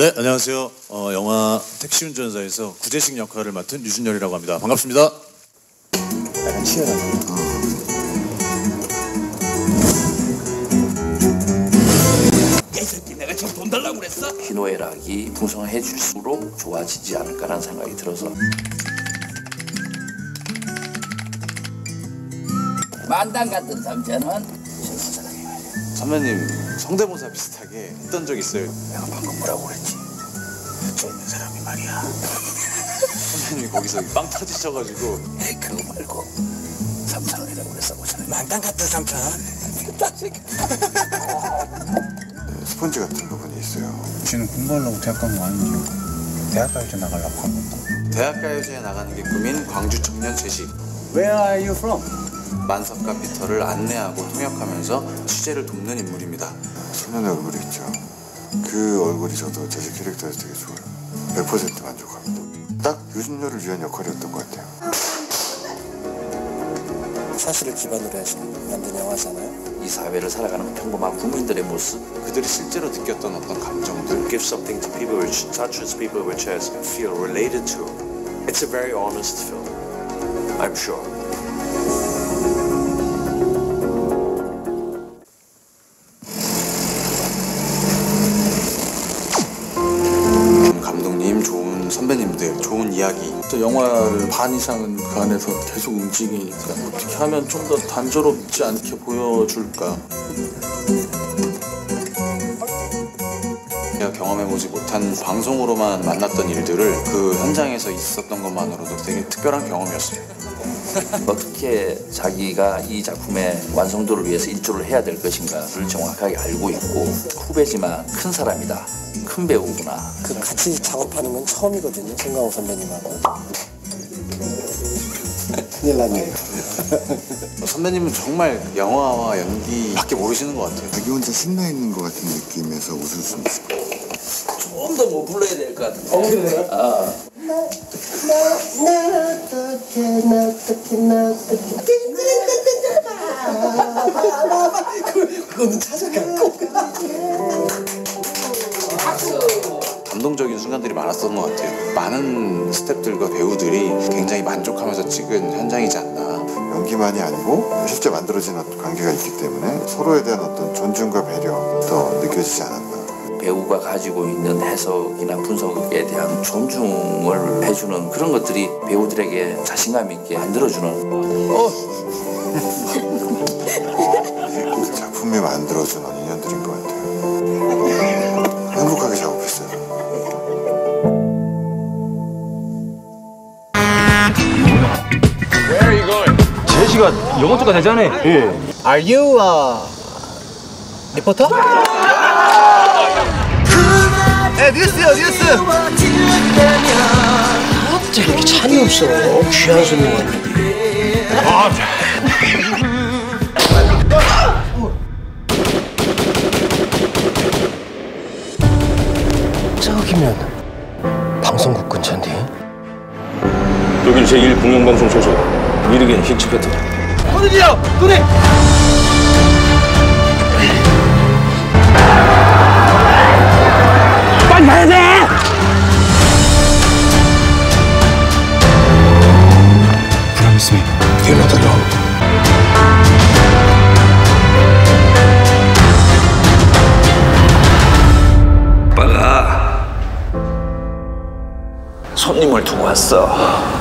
네, 안녕하세요. 어, 영화 택시 운전사에서 구재식 역할을 맡은 유준열이라고 합니다. 반갑습니다. 약간 치열하네. 이 새끼 내가 지금 돈 달라고 그랬어? 희노애락이 풍성해질수록 좋아지지 않을까라는 생각이 들어서 만당 같은 삼촌은 선배님 성대모사 비슷하게 했던 적 있어요. 내가 방금 뭐라고 그랬지? 저 있는 사람이 말이야. 선배님이 거기서 빵 터지셔가지고 에이 그거 말고 삼천원이라고 그랬어 고천 만당 같은 삼촌. 스펀지 같은 부분이 있어요. 지는 공부하려고 대학 간 거 아니지? 대학 가야지 나가려고 한 건가? 대학 가요제에 나가는 게 꿈인 광주 청년 제식 Where are you from? 만석과 피터를 안내하고 통역하면서 취재를 돕는 인물입니다. 소년의 얼굴이 있죠. 그 얼굴이 저도 제 캐릭터에서 되게 좋아요. 100% 만족합니다. 딱 유준열을 위한 역할이었던 것 같아요. 사실을 기반으로 해서 만든 영화잖아요. 이 사회를 살아가는 평범한 국민들의 모습 그들이 실제로 느꼈던 어떤 감정들 give something to people which touches people which has feel related to. It's a very honest film. I'm sure. 좋은 선배님들, 좋은 이야기. 또 영화를 반 이상은 그 안에서 계속 움직이니까 어떻게 하면 좀 더 단조롭지 않게 보여줄까? 경험해보지 못한 방송으로만 만났던 일들을 그 현장에서 있었던 것만으로도 되게 특별한 경험이었어요. 어떻게 자기가 이 작품의 완성도를 위해서 일조를 해야 될 것인가를 정확하게 알고 있고 후배지만 큰 사람이다 큰 배우구나 그 같이 작업하는 건 처음이거든요. 송강호 선배님하고. 큰일 났네요. 선배님은 정말 영화와 연기밖에 모르시는 것 같아요. 자기 혼자 신나 있는 것 같은 느낌에서 웃을 수 있을 것 같아요. 좀더뭐 불러야 될 것 같은데 아, 감동적인 순간들이 많았던 것 같아요. 많은 스태프들과 배우들이 굉장히 만족하면서 찍은 현장이지 않나. 연기만이 아니고 실제 만들어진 어떤 관계가 있기 때문에 서로에 대한 어떤 존중과 배려 더 느껴지지 않았나. 배우가 가지고 있는 해석이나 분석에 대한 존중을 해주는 그런 것들이 배우들에게 자신감 있게 만들어주는 그 작품이 만들어준 인연들인 것 같아요. 제시가 영어 쪽가 되잖아. 예. Are you a 리포터? 네, 뉴스요, 뉴스. 어째 이렇게 찬이 없어? 귀한 손님 왔는데. 저기면 방송국 근처인데. 여긴 제1 공영방송 소속 미르겐 히치패트다. 어디요? 노래. 빨리 가야 돼. Promise me you're not alone. 손님을 두고 왔어